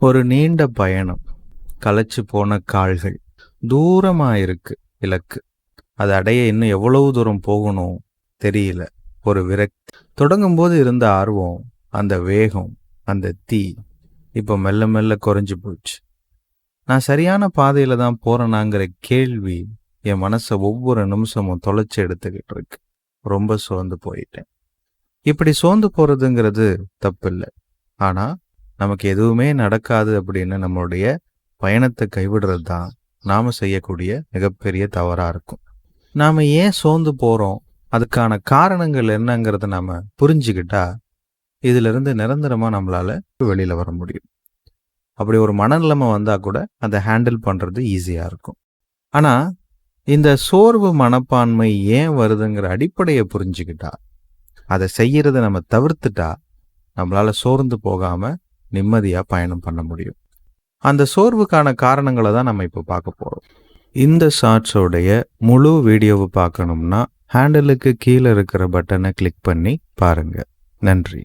ஒரு நீண்ட பயணம். களைச்சு போன கால்கள். தூரமாக இருக்கு இலக்கு. அது அடைய இன்னும் எவ்வளவு தூரம் போகணும் தெரியல. ஒரு விரக்தி தொடங்கும் போது இருந்த ஆர்வம் அந்த வேகம் அந்த தீ இப்போ மெல்ல மெல்ல குறைஞ்சு போச்சு. நான் சரியான பாதையில தான் போறேனாங்கிற கேள்வி என் மனசை ஒவ்வொரு நிமிஷமும் தொலைச்சு எடுத்துக்கிட்டு இருக்கு. ரொம்ப சோர்ந்து போயிட்டேன். இப்படி சோர்ந்து போறதுங்கிறது தப்பில்லை. ஆனால் நமக்கு எதுவுமே நடக்காது அப்படின்னு நம்மளுடைய பயணத்தை கைவிடுறது தான் நாம் செய்யக்கூடிய மிகப்பெரிய தவறாக இருக்கும். நாம் ஏன் சோர்ந்து போகிறோம் அதுக்கான காரணங்கள் என்னங்கிறத நாம் புரிஞ்சுக்கிட்டா இதிலிருந்து நிரந்தரமாக நம்மளால் நம்மளால வர முடியும். அப்படி ஒரு மனநிலைமை வந்தால் கூட அதை ஹேண்டில் பண்ணுறது ஈஸியாக இருக்கும். ஆனால் இந்த சோர்வு மனப்பான்மை ஏன் வருதுங்கிற அடிப்படையை புரிஞ்சுக்கிட்டா அதை செய்கிறத நம்ம தவிர்த்துட்டா நம்மளால் சோர்ந்து போகாமல் நிம்மதியாக பயணம் பண்ண முடியும். அந்த சோர்வுக்கான காரணங்களை தான் நம்ம இப்போ பார்க்க போகிறோம் இந்த ஷார்ட்ஸோடைய முழு வீடியோவை பார்க்கணும்னா ஹேண்டலுக்கு கீழே இருக்கிற பட்டனை கிளிக் பண்ணி பாருங்கள் நன்றி.